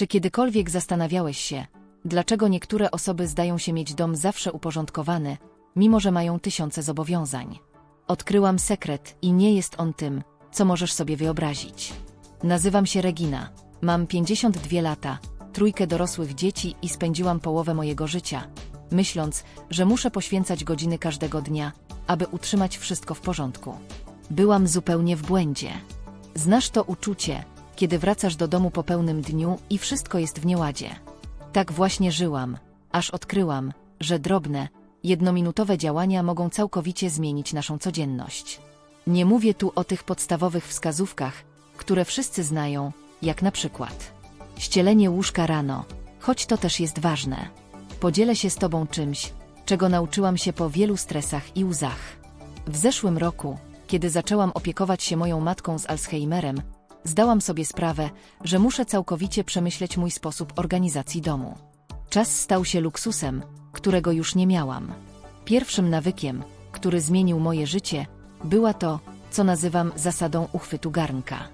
Czy kiedykolwiek zastanawiałeś się, dlaczego niektóre osoby zdają się mieć dom zawsze uporządkowany, mimo że mają tysiące zobowiązań? Odkryłam sekret i nie jest on tym, co możesz sobie wyobrazić. Nazywam się Regina, mam 52 lata, trójkę dorosłych dzieci i spędziłam połowę mojego życia, myśląc, że muszę poświęcać godziny każdego dnia, aby utrzymać wszystko w porządku. Byłam zupełnie w błędzie. Znasz to uczucie, kiedy wracasz do domu po pełnym dniu i wszystko jest w nieładzie. Tak właśnie żyłam, aż odkryłam, że drobne, jednominutowe działania mogą całkowicie zmienić naszą codzienność. Nie mówię tu o tych podstawowych wskazówkach, które wszyscy znają, jak na przykład ścielenie łóżka rano, choć to też jest ważne. Podzielę się z Tobą czymś, czego nauczyłam się po wielu stresach i łzach. W zeszłym roku, kiedy zaczęłam opiekować się moją matką z Alzheimerem, zdałam sobie sprawę, że muszę całkowicie przemyśleć mój sposób organizacji domu. Czas stał się luksusem, którego już nie miałam. Pierwszym nawykiem, który zmienił moje życie, była to, co nazywam zasadą uchwytu garnka.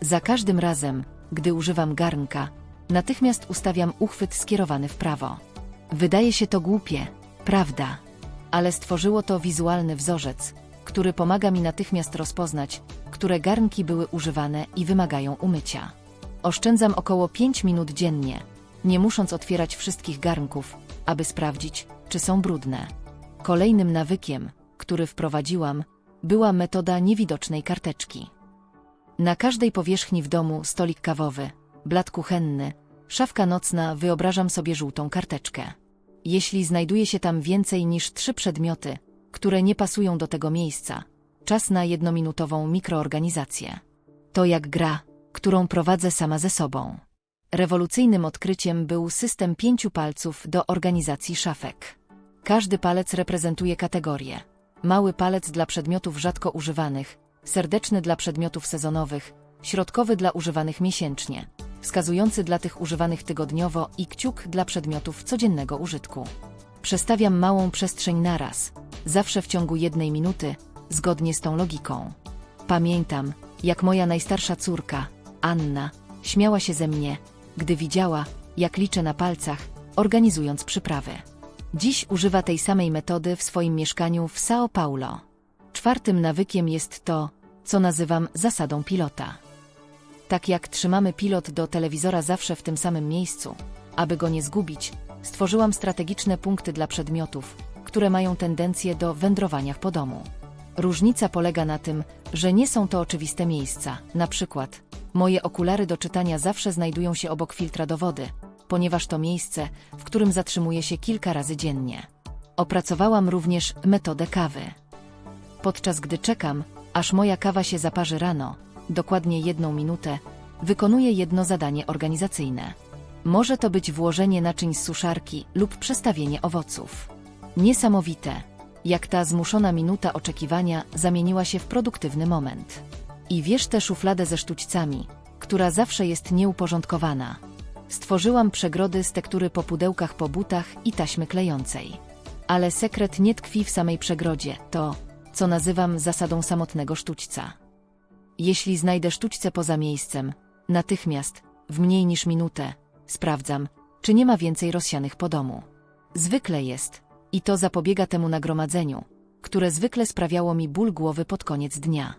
Za każdym razem, gdy używam garnka, natychmiast ustawiam uchwyt skierowany w prawo. Wydaje się to głupie, prawda? Ale stworzyło to wizualny wzorzec, który pomaga mi natychmiast rozpoznać, które garnki były używane i wymagają umycia. Oszczędzam około 5 minut dziennie, nie musząc otwierać wszystkich garnków, aby sprawdzić, czy są brudne. Kolejnym nawykiem, który wprowadziłam, była metoda niewidocznej karteczki. Na każdej powierzchni w domu stolik kawowy, blat kuchenny, szafka nocna wyobrażam sobie żółtą karteczkę. Jeśli znajduje się tam więcej niż trzy przedmioty, które nie pasują do tego miejsca, czas na jednominutową mikroorganizację. To jak gra, którą prowadzę sama ze sobą. Rewolucyjnym odkryciem był system pięciu palców do organizacji szafek. Każdy palec reprezentuje kategorię. Mały palec dla przedmiotów rzadko używanych, serdeczny dla przedmiotów sezonowych, środkowy dla używanych miesięcznie, wskazujący dla tych używanych tygodniowo i kciuk dla przedmiotów codziennego użytku. Przestawiam małą przestrzeń naraz, zawsze w ciągu jednej minuty, zgodnie z tą logiką. Pamiętam, jak moja najstarsza córka, Anna, śmiała się ze mnie, gdy widziała, jak liczę na palcach, organizując przyprawy. Dziś używa tej samej metody w swoim mieszkaniu w São Paulo. Czwartym nawykiem jest to, co nazywam zasadą pilota. Tak jak trzymamy pilot do telewizora zawsze w tym samym miejscu, aby go nie zgubić, stworzyłam strategiczne punkty dla przedmiotów, które mają tendencję do wędrowania po domu. Różnica polega na tym, że nie są to oczywiste miejsca. Na przykład, moje okulary do czytania zawsze znajdują się obok filtra do wody, ponieważ to miejsce, w którym zatrzymuję się kilka razy dziennie. Opracowałam również metodę kawy. Podczas gdy czekam, aż moja kawa się zaparzy rano, dokładnie jedną minutę, wykonuję jedno zadanie organizacyjne. Może to być włożenie naczyń z suszarki lub przestawienie owoców. Niesamowite, jak ta zmuszona minuta oczekiwania zamieniła się w produktywny moment. I wiesz tę szufladę ze sztućcami, która zawsze jest nieuporządkowana. Stworzyłam przegrody z tektury po pudełkach po butach i taśmy klejącej. Ale sekret nie tkwi w samej przegrodzie, to, co nazywam zasadą samotnego sztućca. Jeśli znajdę sztućce poza miejscem, natychmiast, w mniej niż minutę, sprawdzam, czy nie ma więcej rozsianych po domu. Zwykle jest, i to zapobiega temu nagromadzeniu, które zwykle sprawiało mi ból głowy pod koniec dnia.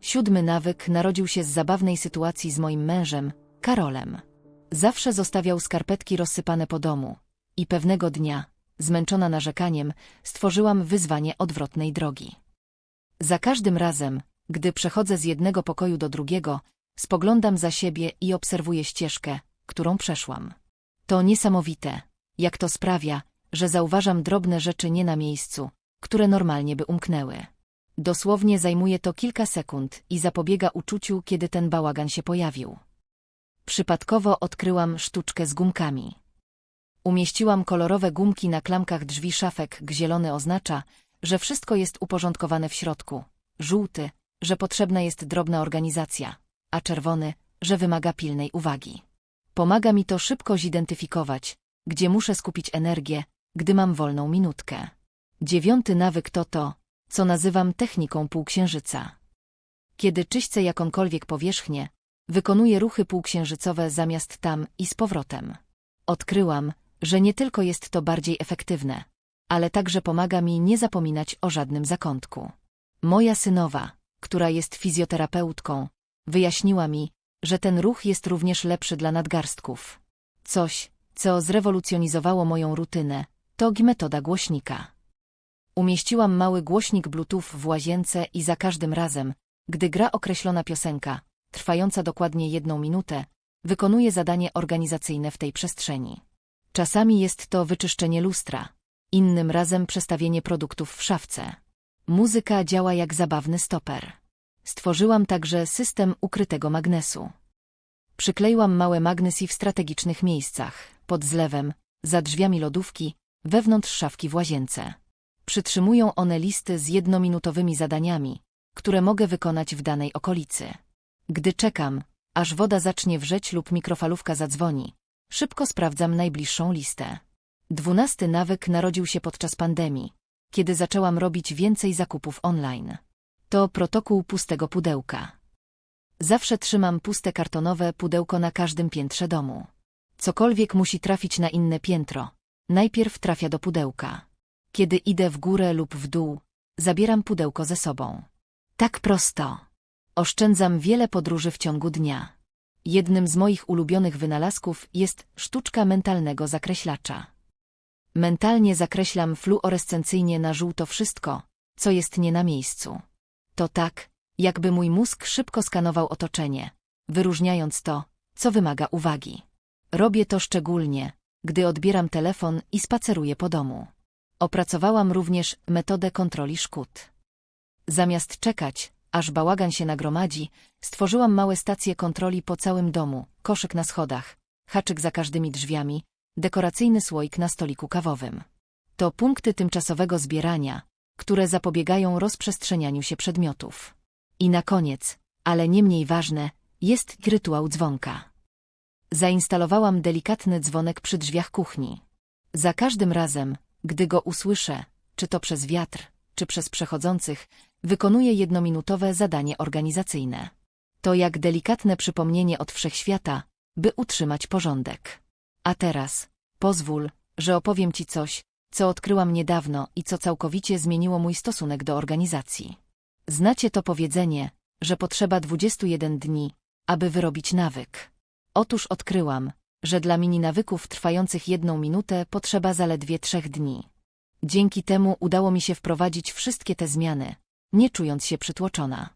Siódmy nawyk narodził się z zabawnej sytuacji z moim mężem, Karolem. Zawsze zostawiał skarpetki rozsypane po domu. I pewnego dnia, zmęczona narzekaniem, stworzyłam wyzwanie odwrotnej drogi. Za każdym razem, gdy przechodzę z jednego pokoju do drugiego, spoglądam za siebie i obserwuję ścieżkę, którą przeszłam. To niesamowite, jak to sprawia, że zauważam drobne rzeczy nie na miejscu, które normalnie by umknęły. Dosłownie zajmuje to kilka sekund i zapobiega uczuciu, kiedy ten bałagan się pojawił. Przypadkowo odkryłam sztuczkę z gumkami. Umieściłam kolorowe gumki na klamkach drzwi szafek, zielony oznacza, że wszystko jest uporządkowane w środku, żółty, że potrzebna jest drobna organizacja, a czerwony, że wymaga pilnej uwagi. Pomaga mi to szybko zidentyfikować, gdzie muszę skupić energię, gdy mam wolną minutkę. Dziewiąty nawyk to to, co nazywam techniką półksiężyca. Kiedy czyścę jakąkolwiek powierzchnię, Wykonuję ruchy półksiężycowe zamiast tam i z powrotem. Odkryłam, że nie tylko jest to bardziej efektywne, ale także pomaga mi nie zapominać o żadnym zakątku. Moja synowa, która jest fizjoterapeutką, wyjaśniła mi, że ten ruch jest również lepszy dla nadgarstków. Coś, co zrewolucjonizowało moją rutynę, to metoda głośnika. Umieściłam mały głośnik Bluetooth w łazience i za każdym razem, gdy gra określona piosenka, trwająca dokładnie jedną minutę, wykonuje zadanie organizacyjne w tej przestrzeni. Czasami jest to wyczyszczenie lustra, innym razem przestawienie produktów w szafce. Muzyka działa jak zabawny stoper. Stworzyłam także system ukrytego magnesu. Przykleiłam małe magnesy w strategicznych miejscach, pod zlewem, za drzwiami lodówki, wewnątrz szafki w łazience. Przytrzymują one listy z jednominutowymi zadaniami, które mogę wykonać w danej okolicy. Gdy czekam, aż woda zacznie wrzeć lub mikrofalówka zadzwoni, szybko sprawdzam najbliższą listę. Dwunasty nawyk narodził się podczas pandemii, kiedy zaczęłam robić więcej zakupów online. To protokół pustego pudełka. Zawsze trzymam puste kartonowe pudełko na każdym piętrze domu. Cokolwiek musi trafić na inne piętro. Najpierw trafia do pudełka. Kiedy idę w górę lub w dół, zabieram pudełko ze sobą. Tak prosto. Oszczędzam wiele podróży w ciągu dnia. Jednym z moich ulubionych wynalazków jest sztuczka mentalnego zakreślacza. Mentalnie zakreślam fluorescencyjnie na żółto wszystko, co jest nie na miejscu. To tak, jakby mój mózg szybko skanował otoczenie, wyróżniając to, co wymaga uwagi. Robię to szczególnie, gdy odbieram telefon i spaceruję po domu. Opracowałam również metodę kontroli szkód. Zamiast czekać, aż bałagan się nagromadzi, stworzyłam małe stacje kontroli po całym domu, koszyk na schodach, haczyk za każdymi drzwiami, dekoracyjny słoik na stoliku kawowym. To punkty tymczasowego zbierania, które zapobiegają rozprzestrzenianiu się przedmiotów. I na koniec, ale nie mniej ważne, jest rytuał dzwonka. Zainstalowałam delikatny dzwonek przy drzwiach kuchni. Za każdym razem, gdy go usłyszę, czy to przez wiatr, czy przez przechodzących, wykonuję jednominutowe zadanie organizacyjne. To jak delikatne przypomnienie od wszechświata, by utrzymać porządek. A teraz, pozwól, że opowiem Ci coś, co odkryłam niedawno i co całkowicie zmieniło mój stosunek do organizacji. Znacie to powiedzenie, że potrzeba 21 dni, aby wyrobić nawyk. Otóż odkryłam, że dla mini nawyków trwających jedną minutę potrzeba zaledwie trzech dni. Dzięki temu udało mi się wprowadzić wszystkie te zmiany, nie czując się przytłoczona.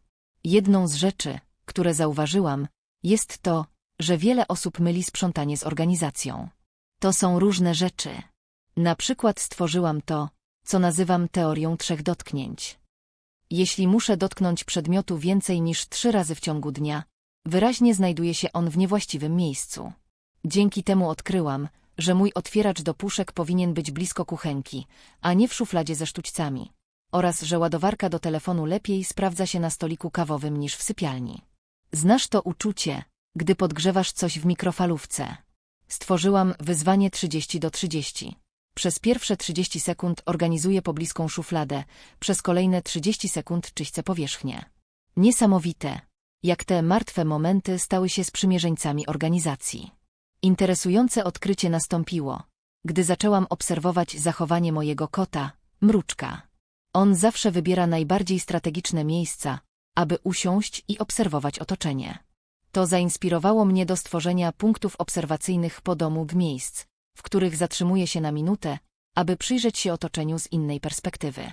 Jedną z rzeczy, które zauważyłam, jest to, że wiele osób myli sprzątanie z organizacją. To są różne rzeczy. Na przykład stworzyłam to, co nazywam teorią trzech dotknięć. Jeśli muszę dotknąć przedmiotu więcej niż trzy razy w ciągu dnia, wyraźnie znajduje się on w niewłaściwym miejscu. Dzięki temu odkryłam, że mój otwieracz do puszek powinien być blisko kuchenki, a nie w szufladzie ze sztućcami, oraz że ładowarka do telefonu lepiej sprawdza się na stoliku kawowym niż w sypialni. Znasz to uczucie, gdy podgrzewasz coś w mikrofalówce. Stworzyłam wyzwanie 30 do 30. Przez pierwsze 30 sekund organizuję pobliską szufladę, przez kolejne 30 sekund czyśćę powierzchnię. Niesamowite, jak te martwe momenty stały się sprzymierzeńcami organizacji. Interesujące odkrycie nastąpiło, gdy zaczęłam obserwować zachowanie mojego kota, mruczka. On zawsze wybiera najbardziej strategiczne miejsca, aby usiąść i obserwować otoczenie. To zainspirowało mnie do stworzenia punktów obserwacyjnych po domu w miejsc, w których zatrzymuje się na minutę, aby przyjrzeć się otoczeniu z innej perspektywy.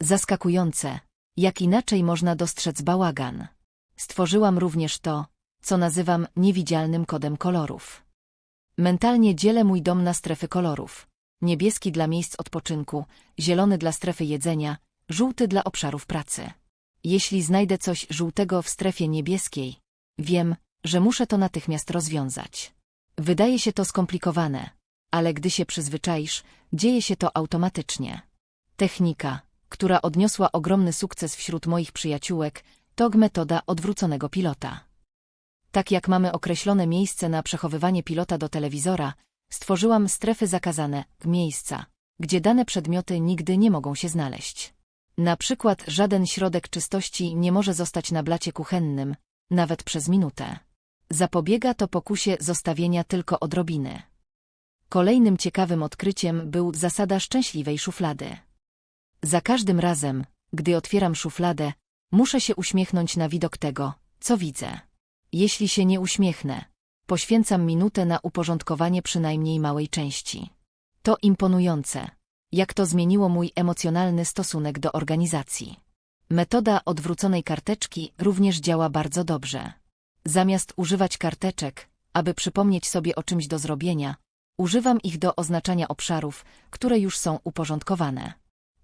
Zaskakujące, jak inaczej można dostrzec bałagan. Stworzyłam również to, co nazywam niewidzialnym kodem kolorów. Mentalnie dzielę mój dom na strefy kolorów. Niebieski dla miejsc odpoczynku, zielony dla strefy jedzenia, żółty dla obszarów pracy. Jeśli znajdę coś żółtego w strefie niebieskiej, wiem, że muszę to natychmiast rozwiązać. Wydaje się to skomplikowane, ale gdy się przyzwyczaisz, dzieje się to automatycznie. Technika, która odniosła ogromny sukces wśród moich przyjaciółek, to metoda odwróconego pilota. Tak jak mamy określone miejsce na przechowywanie pilota do telewizora, stworzyłam strefy zakazane, miejsca, gdzie dane przedmioty nigdy nie mogą się znaleźć. Na przykład żaden środek czystości nie może zostać na blacie kuchennym, nawet przez minutę. Zapobiega to pokusie zostawienia tylko odrobiny. Kolejnym ciekawym odkryciem był zasada szczęśliwej szuflady. Za każdym razem, gdy otwieram szufladę, muszę się uśmiechnąć na widok tego, co widzę. Jeśli się nie uśmiechnę, poświęcam minutę na uporządkowanie przynajmniej małej części. To imponujące, jak to zmieniło mój emocjonalny stosunek do organizacji. Metoda odwróconej karteczki również działa bardzo dobrze. Zamiast używać karteczek, aby przypomnieć sobie o czymś do zrobienia, używam ich do oznaczania obszarów, które już są uporządkowane.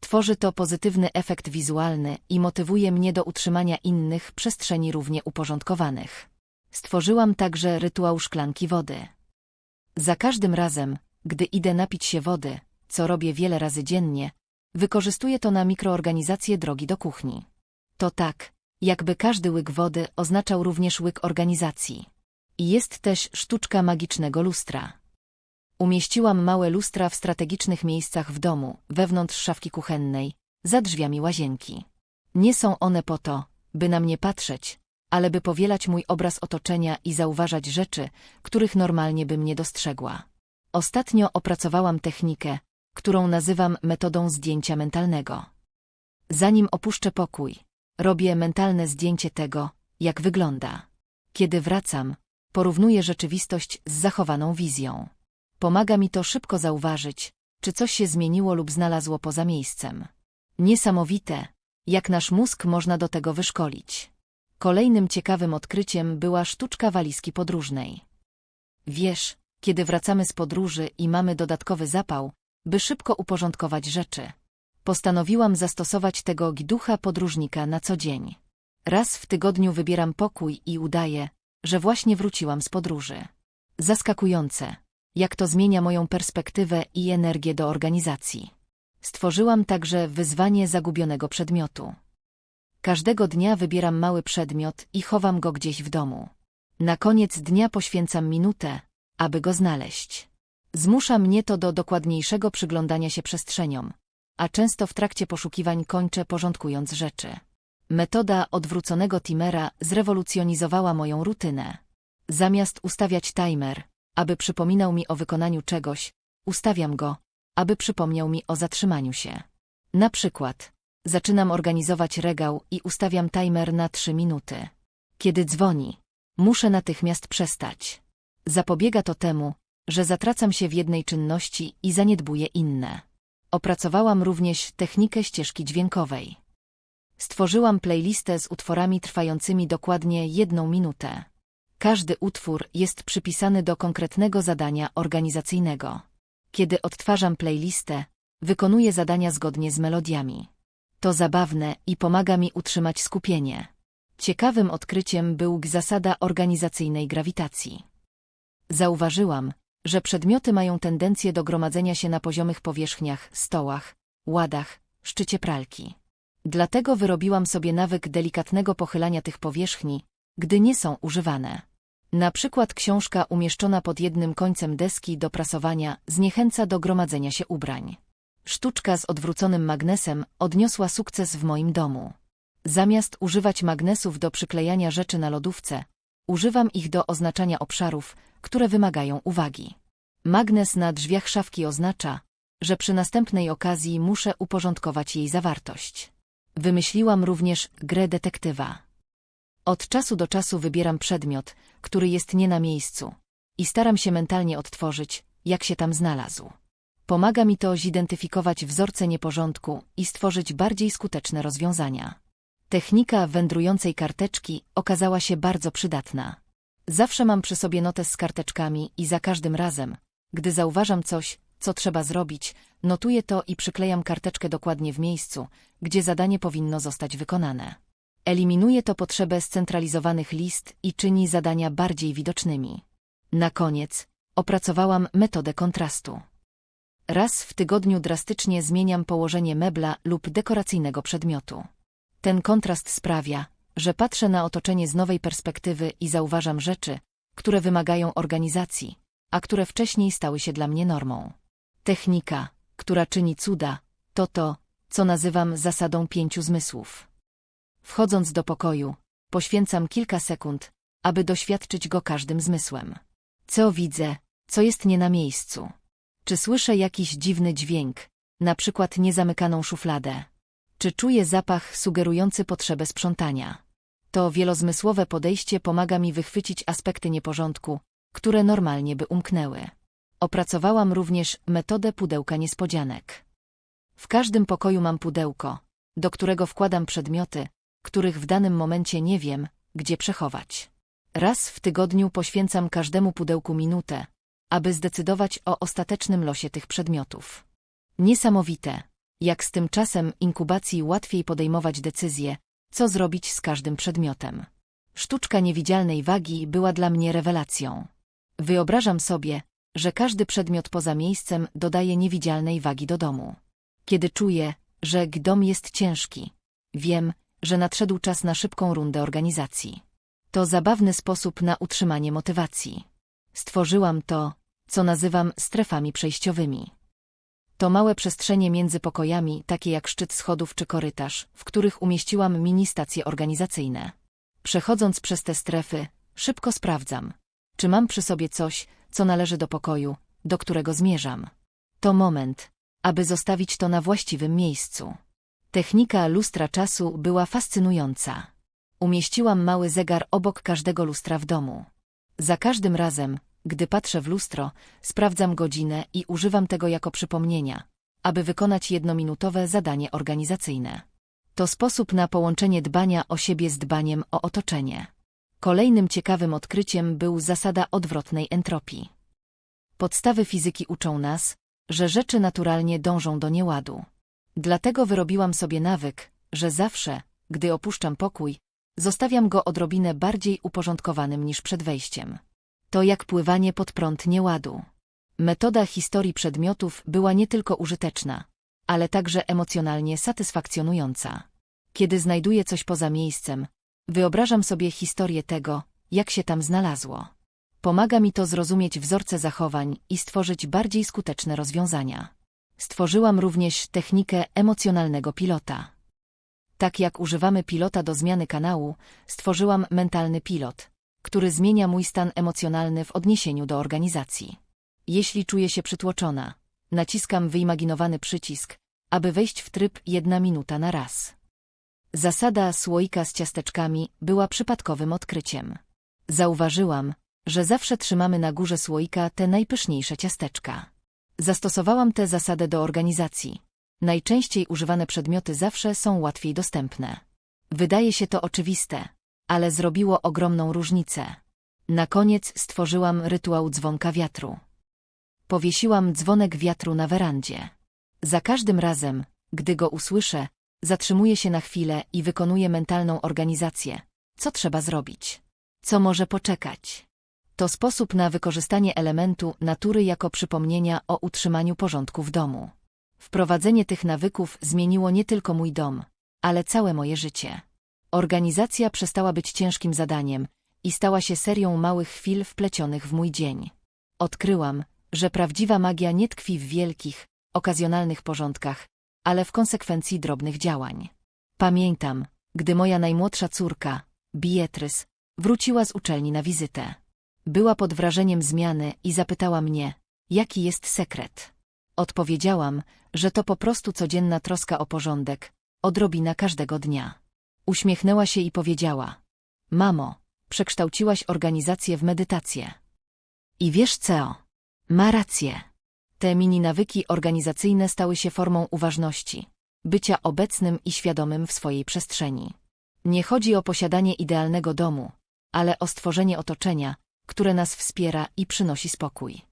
Tworzy to pozytywny efekt wizualny i motywuje mnie do utrzymania innych przestrzeni równie uporządkowanych. Stworzyłam także rytuał szklanki wody. Za każdym razem, gdy idę napić się wody, co robię wiele razy dziennie, wykorzystuję to na mikroorganizację drogi do kuchni. To tak, jakby każdy łyk wody oznaczał również łyk organizacji. I jest też sztuczka magicznego lustra. Umieściłam małe lustra w strategicznych miejscach w domu, wewnątrz szafki kuchennej, za drzwiami łazienki. Nie są one po to, by na mnie patrzeć, ale by powielać mój obraz otoczenia i zauważać rzeczy, których normalnie bym nie dostrzegła. Ostatnio opracowałam technikę, którą nazywam metodą zdjęcia mentalnego. Zanim opuszczę pokój, robię mentalne zdjęcie tego, jak wygląda. Kiedy wracam, porównuję rzeczywistość z zachowaną wizją. Pomaga mi to szybko zauważyć, czy coś się zmieniło lub znalazło poza miejscem. Niesamowite, jak nasz mózg można do tego wyszkolić. Kolejnym ciekawym odkryciem była sztuczka walizki podróżnej. Wiesz, kiedy wracamy z podróży i mamy dodatkowy zapał, by szybko uporządkować rzeczy. Postanowiłam zastosować tego ducha podróżnika na co dzień. Raz w tygodniu wybieram pokój i udaję, że właśnie wróciłam z podróży. Zaskakujące, jak to zmienia moją perspektywę i energię do organizacji. Stworzyłam także wyzwanie zagubionego przedmiotu. Każdego dnia wybieram mały przedmiot i chowam go gdzieś w domu. Na koniec dnia poświęcam minutę, aby go znaleźć. Zmusza mnie to do dokładniejszego przyglądania się przestrzeniom, a często w trakcie poszukiwań kończę porządkując rzeczy. Metoda odwróconego timera zrewolucjonizowała moją rutynę. Zamiast ustawiać timer, aby przypominał mi o wykonaniu czegoś, ustawiam go, aby przypomniał mi o zatrzymaniu się. Na przykład, zaczynam organizować regał i ustawiam timer na trzy minuty. Kiedy dzwoni, muszę natychmiast przestać. Zapobiega to temu, że zatracam się w jednej czynności i zaniedbuję inne. Opracowałam również technikę ścieżki dźwiękowej. Stworzyłam playlistę z utworami trwającymi dokładnie jedną minutę. Każdy utwór jest przypisany do konkretnego zadania organizacyjnego. Kiedy odtwarzam playlistę, wykonuję zadania zgodnie z melodiami. To zabawne i pomaga mi utrzymać skupienie. Ciekawym odkryciem był zasada organizacyjnej grawitacji. Zauważyłam, że przedmioty mają tendencję do gromadzenia się na poziomych powierzchniach, stołach, ładach, szczycie pralki. Dlatego wyrobiłam sobie nawyk delikatnego pochylania tych powierzchni, gdy nie są używane. Na przykład książka umieszczona pod jednym końcem deski do prasowania zniechęca do gromadzenia się ubrań. Sztuczka z odwróconym magnesem odniosła sukces w moim domu. Zamiast używać magnesów do przyklejania rzeczy na lodówce, używam ich do oznaczania obszarów, które wymagają uwagi. Magnes na drzwiach szafki oznacza, że przy następnej okazji muszę uporządkować jej zawartość. Wymyśliłam również grę detektywa. Od czasu do czasu wybieram przedmiot, który jest nie na miejscu i staram się mentalnie odtworzyć, jak się tam znalazł. Pomaga mi to zidentyfikować wzorce nieporządku i stworzyć bardziej skuteczne rozwiązania. Technika wędrującej karteczki okazała się bardzo przydatna. Zawsze mam przy sobie notes z karteczkami i za każdym razem, gdy zauważam coś, co trzeba zrobić, notuję to i przyklejam karteczkę dokładnie w miejscu, gdzie zadanie powinno zostać wykonane. Eliminuje to potrzebę scentralizowanych list i czyni zadania bardziej widocznymi. Na koniec opracowałam metodę kontrastu. Raz w tygodniu drastycznie zmieniam położenie mebla lub dekoracyjnego przedmiotu. Ten kontrast sprawia, że patrzę na otoczenie z nowej perspektywy i zauważam rzeczy, które wymagają organizacji, a które wcześniej stały się dla mnie normą. Technika, która czyni cuda, to to, co nazywam zasadą pięciu zmysłów. Wchodząc do pokoju, poświęcam kilka sekund, aby doświadczyć go każdym zmysłem. Co widzę, co jest nie na miejscu? Czy słyszę jakiś dziwny dźwięk, na przykład niezamykaną szufladę? Czy czuję zapach sugerujący potrzebę sprzątania? To wielozmysłowe podejście pomaga mi wychwycić aspekty nieporządku, które normalnie by umknęły. Opracowałam również metodę pudełka niespodzianek. W każdym pokoju mam pudełko, do którego wkładam przedmioty, których w danym momencie nie wiem, gdzie przechować. Raz w tygodniu poświęcam każdemu pudełku minutę, aby zdecydować o ostatecznym losie tych przedmiotów. Niesamowite, jak z tym czasem inkubacji łatwiej podejmować decyzje, co zrobić z każdym przedmiotem. Sztuczka niewidzialnej wagi była dla mnie rewelacją. Wyobrażam sobie, że każdy przedmiot poza miejscem dodaje niewidzialnej wagi do domu. Kiedy czuję, że dom jest ciężki, wiem, że nadszedł czas na szybką rundę organizacji. To zabawny sposób na utrzymanie motywacji. Stworzyłam to, co nazywam strefami przejściowymi. To małe przestrzenie między pokojami, takie jak szczyt schodów czy korytarz, w których umieściłam mini stacje organizacyjne. Przechodząc przez te strefy, szybko sprawdzam, czy mam przy sobie coś, co należy do pokoju, do którego zmierzam. To moment, aby zostawić to na właściwym miejscu. Technika lustra czasu była fascynująca. Umieściłam mały zegar obok każdego lustra w domu. Za każdym razem, gdy patrzę w lustro, sprawdzam godzinę i używam tego jako przypomnienia, aby wykonać jednominutowe zadanie organizacyjne. To sposób na połączenie dbania o siebie z dbaniem o otoczenie. Kolejnym ciekawym odkryciem był zasada odwrotnej entropii. Podstawy fizyki uczą nas, że rzeczy naturalnie dążą do nieładu. Dlatego wyrobiłam sobie nawyk, że zawsze, gdy opuszczam pokój, zostawiam go odrobinę bardziej uporządkowanym niż przed wejściem. To jak pływanie pod prąd nieładu. Metoda historii przedmiotów była nie tylko użyteczna, ale także emocjonalnie satysfakcjonująca. Kiedy znajduję coś poza miejscem, wyobrażam sobie historię tego, jak się tam znalazło. Pomaga mi to zrozumieć wzorce zachowań i stworzyć bardziej skuteczne rozwiązania. Stworzyłam również technikę emocjonalnego pilota. Tak jak używamy pilota do zmiany kanału, stworzyłam mentalny pilot, który zmienia mój stan emocjonalny w odniesieniu do organizacji. Jeśli czuję się przytłoczona, naciskam wyimaginowany przycisk, aby wejść w tryb jedna minuta na raz. Zasada słoika z ciasteczkami była przypadkowym odkryciem. Zauważyłam, że zawsze trzymamy na górze słoika te najpyszniejsze ciasteczka. Zastosowałam tę zasadę do organizacji. Najczęściej używane przedmioty zawsze są łatwiej dostępne. Wydaje się to oczywiste, ale zrobiło ogromną różnicę. Na koniec stworzyłam rytuał dzwonka wiatru. Powiesiłam dzwonek wiatru na werandzie. Za każdym razem, gdy go usłyszę, zatrzymuję się na chwilę i wykonuję mentalną organizację. Co trzeba zrobić? Co może poczekać? To sposób na wykorzystanie elementu natury jako przypomnienia o utrzymaniu porządku w domu. Wprowadzenie tych nawyków zmieniło nie tylko mój dom, ale całe moje życie. Organizacja przestała być ciężkim zadaniem i stała się serią małych chwil wplecionych w mój dzień. Odkryłam, że prawdziwa magia nie tkwi w wielkich, okazjonalnych porządkach, ale w konsekwencji drobnych działań. Pamiętam, gdy moja najmłodsza córka, Beatrice, wróciła z uczelni na wizytę. Była pod wrażeniem zmiany i zapytała mnie, jaki jest sekret. Odpowiedziałam, że to po prostu codzienna troska o porządek, odrobina każdego dnia. Uśmiechnęła się i powiedziała. Mamo, przekształciłaś organizację w medytację. I wiesz co? Ma rację. Te mini nawyki organizacyjne stały się formą uważności, bycia obecnym i świadomym w swojej przestrzeni. Nie chodzi o posiadanie idealnego domu, ale o stworzenie otoczenia, które nas wspiera i przynosi spokój.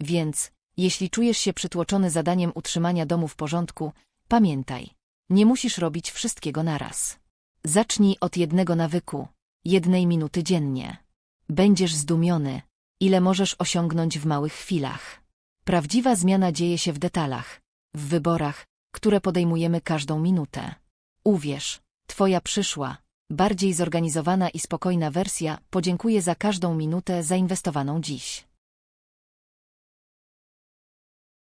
Więc, jeśli czujesz się przytłoczony zadaniem utrzymania domu w porządku, pamiętaj, nie musisz robić wszystkiego naraz. Zacznij od jednego nawyku, jednej minuty dziennie. Będziesz zdumiony, ile możesz osiągnąć w małych chwilach. Prawdziwa zmiana dzieje się w detalach, w wyborach, które podejmujemy każdą minutę. Uwierz, twoja przyszła, bardziej zorganizowana i spokojna wersja podziękuje za każdą minutę zainwestowaną dziś.